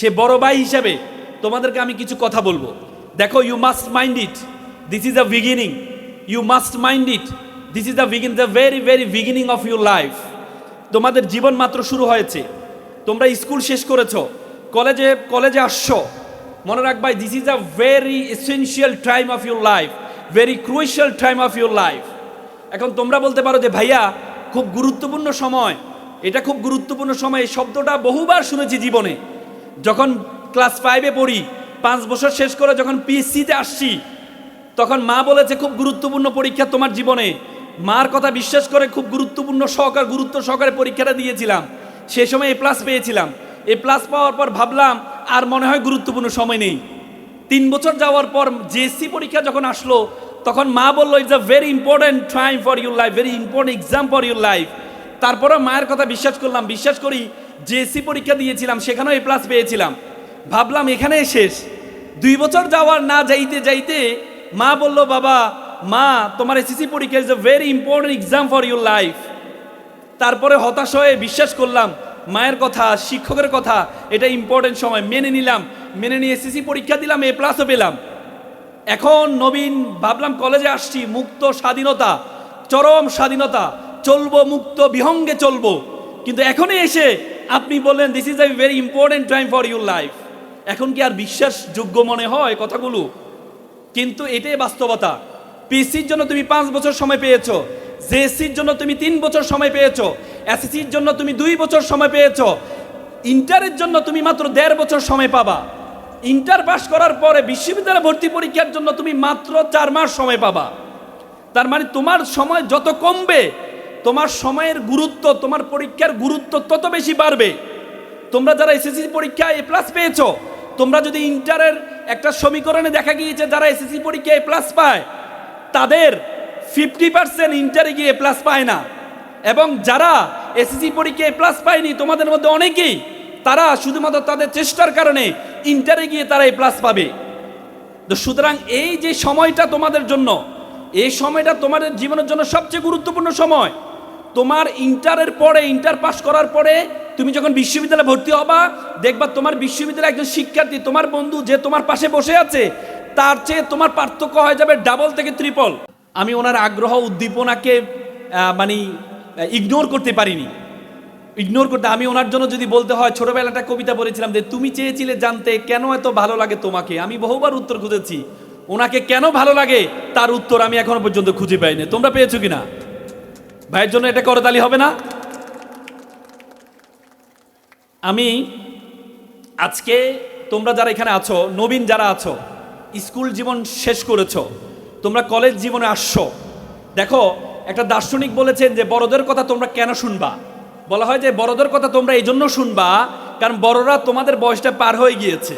সে বড় ভাই হিসাবে তোমাদেরকে আমি কিছু কথা বলব। দেখো you must mind it this is the beginning you must mind it this is the begin the very very beginning of your life তোমাদের জীবন মাত্র শুরু হয়েছে। তোমরা স্কুল শেষ করেছ, কলেজে কলেজে আসছো। মনে রাখবাই this is a very essential time of your life very crucial time of your life এখন তোমরা বলতে পারো যে, ভাইয়া, খুব গুরুত্বপূর্ণ সময়। এটা খুব গুরুত্বপূর্ণ সময়, এই শব্দটা বহুবার শুনেছি জীবনে। যখন ক্লাস ফাইভে পড়ি, পাঁচ বছর শেষ করে যখন পিএসসিতে আসছি, তখন মা বলেছে, খুব গুরুত্বপূর্ণ পরীক্ষা তোমার জীবনে। মার কথা বিশ্বাস করে খুব গুরুত্বপূর্ণ সহকার, গুরুত্ব সহকারে পরীক্ষাটা দিয়েছিলাম। সে সময় এ প্লাস পেয়েছিলাম। এ প্লাস পাওয়ার পর ভাবলাম, আর মনে হয় গুরুত্বপূর্ণ সময় নেই। তিন বছর যাওয়ার পর জেএসসি পরীক্ষা যখন আসলো, তখন মা বলল it's a very important time for your life very important exam for your life তারপরে মায়ের কথা বিশ্বাস করলাম। বিশ্বাস করি জেএসসি পরীক্ষা দিয়েছিলাম, সেখানেও এ প্লাস পেয়েছিলাম। ভাবলাম এখানে শেষ। দুই বছর যাওয়ার না যাইতে যাইতে মা বলল, বাবা, মা, তোমার এসএসসি পরীক্ষা is a very important exam for your life তারপরে হতাশ হয়ে বিশ্বাস করলাম, মায়ের কথা, শিক্ষকের কথা, এটা ইম্পর্টেন্ট সময়। মেনে নিলাম, মেনে নিয়ে এসএসসি পরীক্ষা দিলাম এ প্লাসও পেলাম। এখন নবীন, ভাবলাম কলেজে আসছি, মুক্ত স্বাধীনতা, চরম স্বাধীনতা, চলবো মুক্ত, বিহঙ্গে চলবো। কিন্তু এখনই এসে আপনি বললেন this is a very important time for your life এখন কি আর বিশ্বাসযোগ্য মনে হয় কথাগুলো? কিন্তু এটাই বাস্তবতা। পিসির জন্য তুমি পাঁচ বছর সময় পেয়েছ। জেএসসির জন্য তুমি তিন বছর সময় পেয়েছ। এসএসসির জন্য তুমি দুই বছর সময় পেয়েছ। ইন্টারের জন্য তুমি মাত্র দেড় বছর সময় পাবা। ইন্টার পাস করার পরে বিশ্ববিদ্যালয় ভর্তি পরীক্ষার জন্য তুমি মাত্র চার মাস সময় পাবা। তার মানে তোমার সময় যত কমবে তোমার সময়ের গুরুত্ব, তোমার পরীক্ষার গুরুত্ব তত বেশি বাড়বে। তোমরা যারা এসএসসি পরীক্ষায় এ প্লাস পেয়েছ, তোমরা যদি ইন্টারের একটা সমীকরণে দেখা গিয়েছে যারা এসএসসি পরীক্ষায় এ প্লাস পায়, তাদের ফিফটি পার্সেন্ট ইন্টারে গিয়ে প্লাস পায় না। এবং যারা এসএসসি পরীক্ষায় প্লাস পায়নি, তোমাদের মধ্যে অনেকেই, তারা শুধুমাত্র তাদের চেষ্টার কারণে ইন্টারে গিয়ে তারা এই প্লাস পাবে। তো সুতরাং এই যে সময়টা তোমাদের জন্য, এই সময়টা তোমাদের জীবনের জন্য সবচেয়ে গুরুত্বপূর্ণ সময় তোমার ইন্টারের পরে ইন্টার পাস করার পরে তুমি যখন বিশ্ববিদ্যালয়ে ভর্তি হবা, দেখবা তোমার বিশ্ববিদ্যালয়ে একজন শিক্ষার্থী, তোমার বন্ধু যে তোমার পাশে বসে আছে, তার চেয়ে তোমার পার্থক্য হয়ে যাবে ডাবল থেকে ত্রিপল আমি ওনার আগ্রহ উদ্দীপনাকে মানে ইগনোর করতে পারিনি। ইগনোর করতে, আমি ওনার জন্য যদি বলতে হয় ছোটবেলা একটা কবিতা বলেছিলাম যে, তুমি চেয়েছিলে জানতে কেন এত ভালো লাগে তোমাকে? আমি বহুবার উত্তর খুঁজেছি। ওনাকে কেন ভালো লাগে? তার উত্তর আমি এখনও পর্যন্ত খুঁজে পাইনি। তোমরা পেয়েছ কিনা? ভাইয়ের জন্য এটা করতালি হবে না? আমি আজকে তোমরা যারা এখানে আছো, নবীন যারা আছো, স্কুল জীবন শেষ করেছ, তোমরা কলেজ জীবনে আসছো, দেখো, একটা দার্শনিক বলেছেন যে বড়দের কথা তোমরা কেন শুনবা? বলা হয় যে বড়দের কথা তোমরা এই জন্য শুনবা, কারণ বড়রা তোমাদের বয়সটা পার হয়ে গিয়েছে।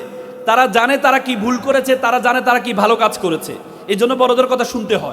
তারা জানে তারা কি ভুল করেছে, তারা জানে তারা কি ভালো কাজ করেছে। এই জন্য বড়দের কথা শুনতে হয়।